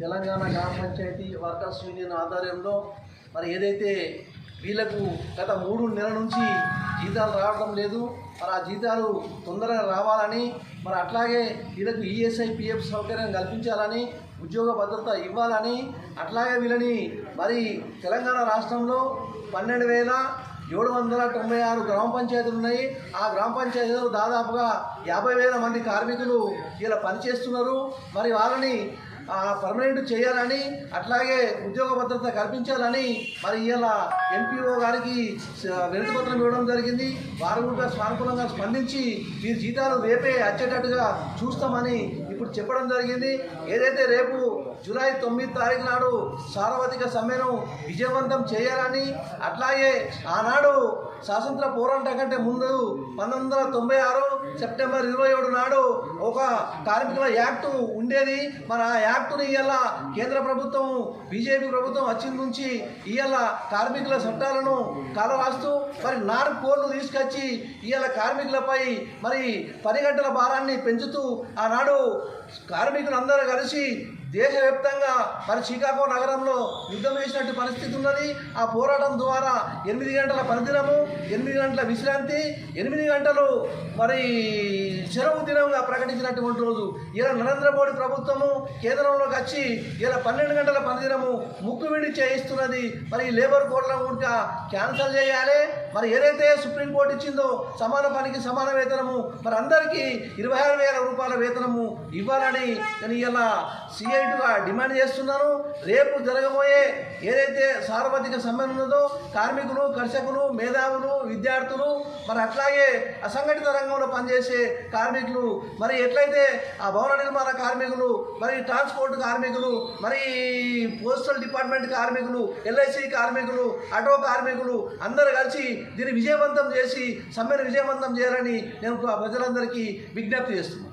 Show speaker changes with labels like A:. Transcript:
A: తెలంగాణ గ్రామ panchayat workers union ఆధ్వర్యంలో మరి ఏదైతే వీళ్ళకు గత మూడు నెలల నుంచి జీతాలు రావడం లేదు మరి ఆ జీతాలు తొందరగా రావాలని మరి అట్లాగే వీళ్ళకు ఈఎస్ఐ పిఎఫ్ సౌకర్యం కల్పించాలని ఉద్యోగ భద్రత ఇవ్వాలని అట్లాగే వీళ్ళని మరి తెలంగాణ రాష్ట్రంలో పన్నెండు వేల ఏడు వందల తొంభై ఆరు గ్రామ పంచాయతీలు ఉన్నాయి. ఆ గ్రామ పంచాయతీలు దాదాపుగా యాభై వేల మంది కార్మికులు ఇలా పనిచేస్తున్నారు. మరి వాళ్ళని పర్మనెంట్ చేయాలని అట్లాగే ఉద్యోగ భద్రత కల్పించాలని మరి ఇలా ఎంపీఓ గారికి స- వినతి పత్రం ఇవ్వడం జరిగింది. వారు కూడా సానుకూలంగా స్పందించి మీ జీతాలు రేపే వచ్చేటట్టుగా చూస్తామని ఇప్పుడు చెప్పడం జరిగింది. ఏదైతే రేపు జూలై తొమ్మిది తారీఖు నాడు సార్వత్రిక సమ్మెను విజయవంతం చేయాలని అట్లాగే ఆనాడు స్వాతంత్ర పోరాటం కంటే ముందు పంతొమ్మిది వందల తొంభై ఆరు సెప్టెంబర్ ఇరవై ఏడు నాడు ఒక కార్మికుల యాక్టు ఉండేది. మరి ఆ యాక్టుని ఇవాళ కేంద్ర ప్రభుత్వం బీజేపీ ప్రభుత్వం వచ్చిన నుంచి ఇవాళ కార్మికుల చట్టాలను కాలరాస్తూ మరి నాలుగు కోర్లు తీసుకొచ్చి ఇవాళ కార్మికులపై మరి పని గంటల భారాన్ని పెంచుతూ ఆనాడు కార్మికులందరూ కలిసి దేశవ్యాప్తంగా మరి చికాగో నగరంలో యుద్ధం చేసినట్టు పరిస్థితి ఉన్నది. ఆ పోరాటం ద్వారా ఎనిమిది గంటల పనిదినము ఎనిమిది గంటల విశ్రాంతి ఎనిమిది గంటలు మరి సెలవు దినంగా ప్రకటించినటువంటి రోజు. ఇలా నరేంద్ర మోడీ ప్రభుత్వము కేంద్రంలోకి వచ్చి ఇలా పన్నెండు గంటల పనిదినము ముక్కువిడి చేయిస్తున్నది. మరి ఈ లేబర్ కోడ్లను కూడా క్యాన్సల్ చేయాలి. మరి ఏదైతే సుప్రీంకోర్టు ఇచ్చిందో సమాన పనికి సమాన వేతనము మరి అందరికీ ఇరవై ఆరు వేల రూపాయల వేతనము ఇవ్వాలని నేను ఇలా సిఐటుగా డిమాండ్ చేస్తున్నాను. రేపు జరగబోయే ఏదైతే సార్వత్రిక సమ్మె ఉన్నదో కార్మికులు కర్షకులు మేధావులు విద్యార్థులు మరి అట్లాగే అసంఘటిత రంగంలో పనిచేసే కార్మికులు మరి ఎట్లయితే ఆ భవన నిర్మాణ కార్మికులు మరి ట్రాన్స్పోర్ట్ కార్మికులు మరి పోస్టల్ డిపార్ట్మెంట్ కార్మికులు ఎల్ఐసి కార్మికులు ఆటో కార్మికులు అందరు కలిసి దీన్ని విజయవంతం చేసి సమ్మెను విజయవంతం చేయాలని నేను ప్రజలందరికీ విజ్ఞప్తి చేస్తున్నాను.